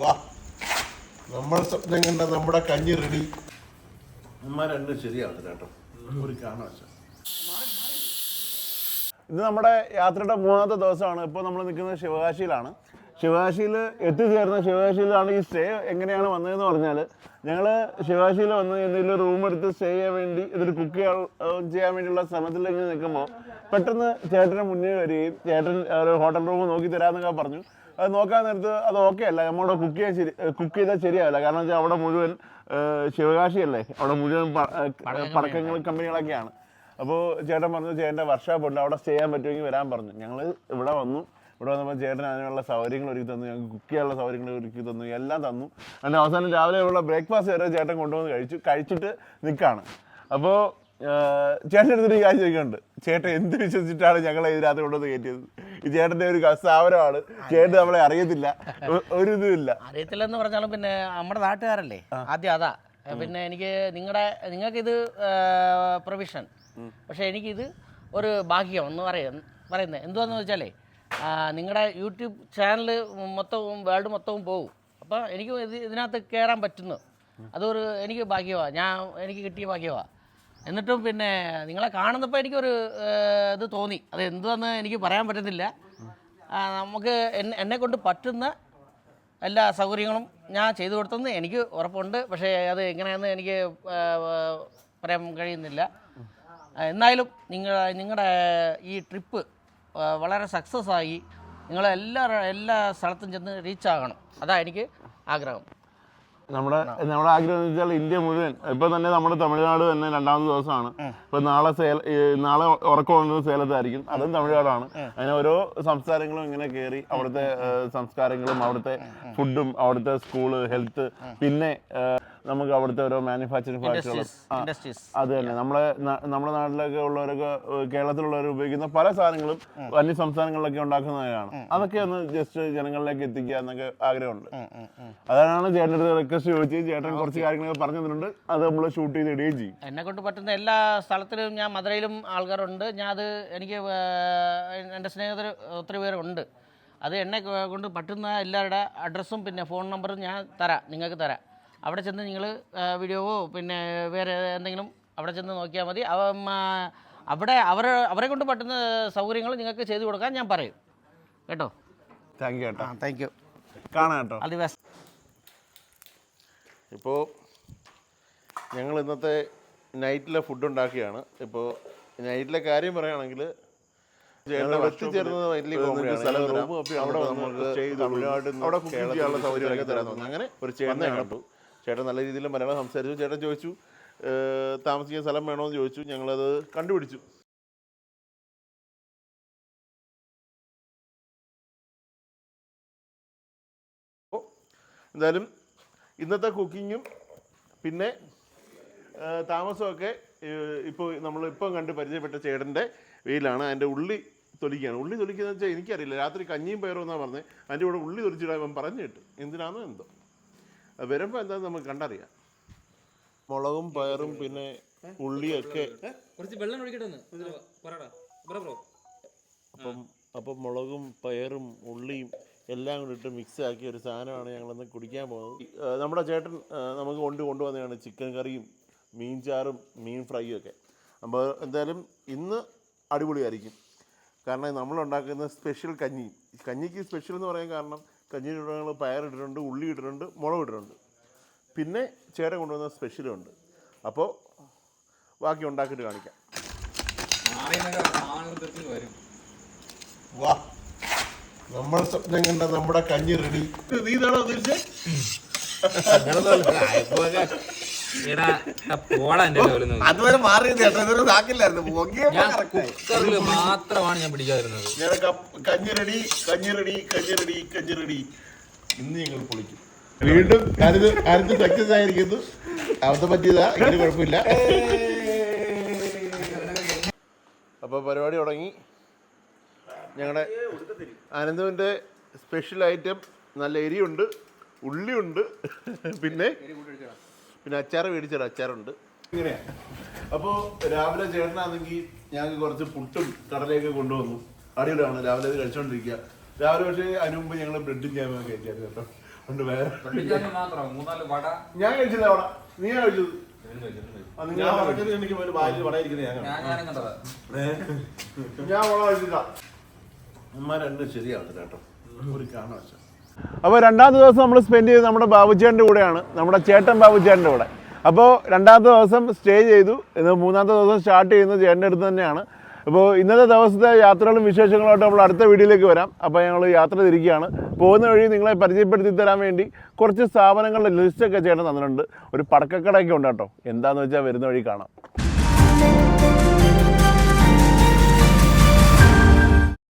വാ. നമ്മൾ സ്വപ്നം കണ്ട നമ്മുടെ കഞ്ഞി റെഡി അമ്മ രണ്ടും ശരിയാണ് കേട്ടോ. ഒരു ഇത് നമ്മുടെ യാത്രയുടെ മൂന്നാമത്തെ ദിവസമാണ്. ഇപ്പോൾ നമ്മൾ നിൽക്കുന്നത് ശിവകാശിയിലാണ്. ശിവകാശിയിൽ എത്തിച്ചേർന്ന ശിവകാശിയിലാണ് ഈ സ്റ്റേ എങ്ങനെയാണ് വന്നതെന്ന് പറഞ്ഞാൽ ഞങ്ങൾ ശിവാശിയിൽ വന്ന് എന്തെങ്കിലും റൂം എടുത്ത് സ്റ്റേ ചെയ്യാൻ വേണ്ടി ഇതൊരു കുക്ക് ചെയ്യാൻ വേണ്ടിയുള്ള ശ്രമത്തിൽ ഇങ്ങനെ നിൽക്കുമ്പോൾ പെട്ടെന്ന് ചേട്ടന് മുന്നേ വരികയും ചേട്ടൻ ഒരു ഹോട്ടൽ റൂം നോക്കി തരാമെന്നൊക്കെ പറഞ്ഞു. അത് നോക്കാൻ നേരത്ത് അത് ഓക്കെ അല്ല നമ്മുടെ കുക്ക് ചെയ്യാൻ ശരി കുക്ക് ചെയ്താൽ ശരിയാവില്ല. കാരണം വെച്ചാൽ അവിടെ മുഴുവൻ ശിവകാശിയല്ലേ? അവിടെ മുഴുവൻ പടക്കങ്ങൾ കമ്പനികളൊക്കെയാണ്. അപ്പോൾ ചേട്ടൻ പറഞ്ഞു ചേട്ടന്റെ വർക്ക്ഷോപ്പ് ഉണ്ട് അവിടെ സ്റ്റേ ചെയ്യാൻ പറ്റുമെങ്കിൽ വരാൻ പറഞ്ഞു. ഞങ്ങൾ ഇവിടെ വന്നു. ഇവിടെ വന്നപ്പോൾ ചേട്ടൻ അതിനുള്ള സൗകര്യങ്ങൾ ഒരുക്കി തന്നു ഞങ്ങൾക്ക് കുക്ക് ചെയ്യാനുള്ള സൗകര്യങ്ങൾ ഒരുക്കി തന്നു എല്ലാം തന്നു. അതിന്റെ അവസാനം രാവിലെ ഉള്ള ബ്രേക്ക്ഫാസ്റ്റ് വരെ ചേട്ടൻ കൊണ്ടുവന്ന് കഴിച്ചു കഴിച്ചിട്ട് നിൽക്കുകയാണ് അപ്പോൾ ചേട്ടന്റെ അടുത്തൊരു കാര്യം ചോദിക്കുന്നുണ്ട് ചേട്ടൻ എന്ത് വിശ്വസിച്ചിട്ടാണ് ഞങ്ങളെ ഇതിനകത്ത് കൊണ്ടുവന്ന് കയറ്റിയത്? ഈ ചേട്ടന്റെ ഒരു സ്ഥാപനമാണ്. ചേട്ടൻ നമ്മളെ അറിയത്തില്ല. ഒരു ഇതുമില്ല അറിയത്തില്ലെന്ന് പറഞ്ഞാലും പിന്നെ നമ്മുടെ നാട്ടുകാരല്ലേ? ആദ്യം അതാ. പിന്നെ എനിക്ക് നിങ്ങളുടെ ഇത് പ്രൊവിഷൻ പക്ഷെ എനിക്കിത് ഒരു ഭാഗ്യം എന്ന് പറയുന്നത് പറയുന്നത് എന്തുവാന്ന് വെച്ചാലേ നിങ്ങളുടെ യൂട്യൂബ് ചാനൽ മൊത്തവും വേൾഡ് മൊത്തവും പോകും അപ്പോൾ എനിക്ക് ഇത് ഇതിനകത്ത് കയറാൻ പറ്റുന്നു. അതൊരു എനിക്ക് ഭാഗ്യമാണ് ഞാൻ എനിക്ക് കിട്ടിയ ഭാഗ്യമാണ് എന്നിട്ടും പിന്നെ നിങ്ങളെ കാണുന്നപ്പോൾ എനിക്കൊരു ഇത് തോന്നി. അത് എന്തുവെന്ന് എനിക്ക് പറയാൻ പറ്റുന്നില്ല. നമുക്ക് എന്നെ കൊണ്ട് പറ്റുന്ന എല്ലാ സൗകര്യങ്ങളും ഞാൻ ചെയ്തു കൊടുത്തെന്ന് എനിക്ക് ഉറപ്പുണ്ട്. പക്ഷേ അത് എങ്ങനെയാണെന്ന് എനിക്ക് പറയാൻ കഴിയുന്നില്ല. എന്നാലും നിങ്ങൾ നിങ്ങളുടെ ഈ ട്രിപ്പ് വളരെ സക്സസ് ആയി. നിങ്ങൾ എല്ലാ എല്ലാ സ്ഥലത്തും ചെന്ന് റീച്ച് ആകണം. അതാണ് എനിക്ക് ആഗ്രഹം. നമ്മുടെ നമ്മുടെ ആഗ്രഹം എന്ന് വെച്ചാൽ ഇന്ത്യ മുഴുവൻ ഇപ്പൊ തന്നെ നമ്മുടെ തമിഴ്നാട് തന്നെ രണ്ടാമത്തെ ദിവസമാണ്. ഇപ്പൊ നാളെ സേല നാളെ ഉറക്കം വന്നത് സേലത്തായിരിക്കും. അതും തമിഴ്നാടാണ്. അങ്ങനെ ഓരോ സംസ്ഥാനങ്ങളും ഇങ്ങനെ കയറി അവിടുത്തെ സംസ്കാരങ്ങളും അവിടുത്തെ ഫുഡും അവിടുത്തെ സ്കൂൾ ഹെൽത്ത് പിന്നെ നമുക്ക് അവിടുത്തെ ഓരോ മാനുഫാക്ചറിങ് ഫാക്ടറികളും ഇൻഡസ്ട്രീസ് അത് തന്നെ. നമ്മളെ നമ്മുടെ നാട്ടിലൊക്കെ ഉള്ളവരൊക്കെ കേരളത്തിലുള്ളവർ ഉപയോഗിക്കുന്ന പല സാധനങ്ങളും അന്യ സംസ്ഥാനങ്ങളിലൊക്കെ ഉണ്ടാക്കുന്നതാണ് അതൊക്കെ ഒന്ന് ജസ്റ്റ് ജനങ്ങളിലേക്ക് എത്തിക്കുക എന്നൊക്കെ ആഗ്രഹമുണ്ട്. അതാണ് ചേട്ടന്റെ അടുത്ത് റിക്വസ്റ്റ് ചോദിച്ചു ചേട്ടൻ കുറച്ച് കാര്യങ്ങളൊക്കെ പറഞ്ഞു തന്നിട്ടുണ്ട് അത് നമ്മൾ ഷൂട്ട് ചെയ്ത് ഇടുകയും ചെയ്യും. എന്നെ കൊണ്ട് പറ്റുന്ന എല്ലാ സ്ഥലത്തിലും ഞാൻ മധുരയിലും ആൾക്കാരുണ്ട്. ഞാൻ അത് എനിക്ക് എന്റെ സ്നേഹിതർ ഒത്തിരി പേരുണ്ട്. അത് എന്നെ കൊണ്ട് പറ്റുന്ന എല്ലാവരുടെ അഡ്രസ്സും പിന്നെ ഫോൺ നമ്പറും ഞാൻ തരാം. നിങ്ങൾക്ക് തരാം. അവിടെ ചെന്ന് നിങ്ങൾ വീഡിയോവോ പിന്നെ വേറെ എന്തെങ്കിലും അവിടെ ചെന്ന് നോക്കിയാൽ മതി. അവിടെ അവർ അവരെ കൊണ്ട് പറ്റുന്ന സൗകര്യങ്ങൾ നിങ്ങൾക്ക് ചെയ്തു കൊടുക്കാൻ ഞാൻ പറയും. കേട്ടോ? താങ്ക് യു കേട്ടോ താങ്ക് യു കാണാം കേട്ടോ. ബെസ്റ്റ് ഇപ്പോൾ ഞങ്ങൾ ഇന്നത്തെ നൈറ്റിലെ ഫുഡ് ഉണ്ടാക്കിയാണ്. ഇപ്പോൾ നൈറ്റിലെ കാര്യം പറയുകയാണെങ്കിൽ എത്തിച്ചേർന്നത് വലിയ അവിടെ അവിടെ കേരളത്തിൽ ചെയ്യാനുള്ള സൗകര്യമൊക്കെ തരാൻ തരാൻ അങ്ങനെ ഒരു ചേട്ടനെ കണ്ടു. ചേട്ടൻ നല്ല രീതിയിൽ മലയാളം സംസാരിച്ചു. ചേട്ടൻ ചോദിച്ചു താമസിക്കുന്ന താമസിക്കാൻ സ്ഥലം വേണമെന്ന് ചോദിച്ചു. ഞങ്ങളത് കണ്ടുപിടിച്ചു. എന്തായാലും ഇന്നത്തെ കുക്കിങ്ങും പിന്നെ താമസമൊക്കെ ഇപ്പോൾ നമ്മൾ ഇപ്പം കണ്ട് പരിചയപ്പെട്ട ചേട്ടന്റെ വെയിലാണ് അതിന്റെ ഉള്ളി തൊലിക്കുകയാണ് ഉള്ളി തൊലിക്കുന്ന വെച്ചാൽ എനിക്കറിയില്ല. രാത്രി കഞ്ഞിയും പയറും എന്നാണ് പറഞ്ഞത് അതിന്റെ കൂടെ ഉള്ളി തൊലിച്ചിടാൻ അവൻ പറഞ്ഞു കിട്ടും. എന്തിനാണോ എന്തോ. വരുമ്പോൾ എന്താണെന്ന് നമുക്ക് കണ്ടറിയാം. മുളകും പയറും പിന്നെ ഉള്ളിയൊക്കെ. കുറച്ച് വെള്ളം ഒഴിക്കട്ടെ അപ്പം അപ്പം മുളകും പയറും ഉള്ളിയും എല്ലാം കൂടി ഇട്ട് മിക്സ് ആക്കിയ ഒരു സാധനമാണ് ഞങ്ങളിന്ന് കുടിക്കാൻ പോകുന്നത്. നമ്മുടെ ചേട്ടൻ നമുക്ക് കൊണ്ട് കൊണ്ടുവന്നതാണ് ചിക്കൻ കറിയും മീൻ ചാറും മീൻ ഫ്രൈയും ഒക്കെ. അപ്പോൾ എന്തായാലും ഇന്ന് അടിപൊളിയായിരിക്കും. കാരണം നമ്മൾ ഉണ്ടാക്കുന്ന സ്പെഷ്യൽ കഞ്ഞി. കഞ്ഞിക്ക് സ്പെഷ്യൽ എന്ന് പറയാൻ കാരണം കഞ്ഞിയുടെ ഞങ്ങൾ പയറിട്ടിട്ടുണ്ട് ഉള്ളി ഇട്ടിട്ടുണ്ട് മുളക് ഇട്ടിട്ടുണ്ട്. പിന്നെ ചേട്ടൻ കൊണ്ടുവന്ന സ്പെഷ്യലും ഉണ്ട്. അപ്പോൾ ബാക്കി ഉണ്ടാക്കിയിട്ട് കാണിക്കാം. വരും. വാ. നമ്മൾ സ്വപ്നം കണ്ട നമ്മുടെ കഞ്ഞി റെഡി നീ ഇതാണോ അതുവരെ മാറിയത് ചേട്ടാ ഇതൊരു മാത്രമാണ് ഞാൻ പിടിക്കാതിരുന്നത്. കഞ്ഞി റെഡി കഞ്ഞി റെഡി കഞ്ഞി റെഡി കഞ്ഞി റെഡി ഇന്ന് ഞങ്ങൾ പൊളിക്കും. വീണ്ടും കരുത് കരുത് സക്സസ് ആയിരിക്കുന്നു. അവിടുത്തെ പറ്റിയതാ ഇതിന് കുഴപ്പമില്ല. അപ്പോൾ പരിപാടി തുടങ്ങി. ഞങ്ങളുടെ അനന്തുവിന്റെ സ്പെഷ്യൽ ഐറ്റം നല്ല എരിയുണ്ട് ഉള്ളിയുണ്ട് പിന്നെ പിന്നെ അച്ചാർ മേടിച്ചൊരു അച്ചാറുണ്ട്. ഇങ്ങനെയാണ് അപ്പോൾ രാവിലെ ചേട്ടനാണെങ്കിൽ ഞങ്ങൾക്ക് കുറച്ച് പുട്ടും കടലയൊക്കെ കൊണ്ടുവന്നു. അടിയിലാണ് രാവിലെ അത് കഴിച്ചുകൊണ്ടിരിക്കുക രാവിലെ പക്ഷേ അതിന് മുമ്പ് ഞങ്ങൾ ബ്രെഡും ജാമും കഴിച്ചായിരുന്നു കേട്ടോ. അതുകൊണ്ട് വേറെ പള്ളിച്ചാമി മാത്രം മൂന്നാൽ വട. ഞാൻ കഴിച്ചില്ല അവിടെ. നീ കഴിച്ചത്? ഞാൻ മുളക് കഴിച്ചില്ല രണ്ടും ഒരു അപ്പോൾ രണ്ടാമത്തെ ദിവസം നമ്മൾ സ്പെൻഡ് ചെയ്തത് നമ്മുടെ ബാബുച്ചേട്ടന്റെ കൂടെയാണ്. നമ്മുടെ ചേട്ടൻ ബാബുച്ചേട്ടന്റെ കൂടെ. അപ്പോൾ രണ്ടാമത്തെ ദിവസം സ്റ്റേ ചെയ്തു. മൂന്നാമത്തെ ദിവസം സ്റ്റാർട്ട് ചെയ്യുന്നത് ചേട്ടന്റെ അടുത്ത് തന്നെയാണ്. അപ്പോൾ ഇന്നത്തെ ദിവസത്തെ യാത്രകളും വിശേഷങ്ങളുമായിട്ട് നമ്മൾ അടുത്ത വീഡിയോയിലേക്ക് വരാം. അപ്പോൾ ഞങ്ങൾ യാത്ര തിരിക്കുകയാണ്. പോകുന്ന വഴി നിങ്ങളെ പരിചയപ്പെടുത്തി തരാൻ വേണ്ടി കുറച്ച് സ്ഥാപനങ്ങളുടെ ലിസ്റ്റൊക്കെ ചേട്ടൻ തന്നിട്ടുണ്ട്. ഒരു പടക്കക്കടയൊക്കെ ഉണ്ട് കേട്ടോ. എന്താണെന്ന് വെച്ചാൽ വരുന്ന വഴി കാണാം.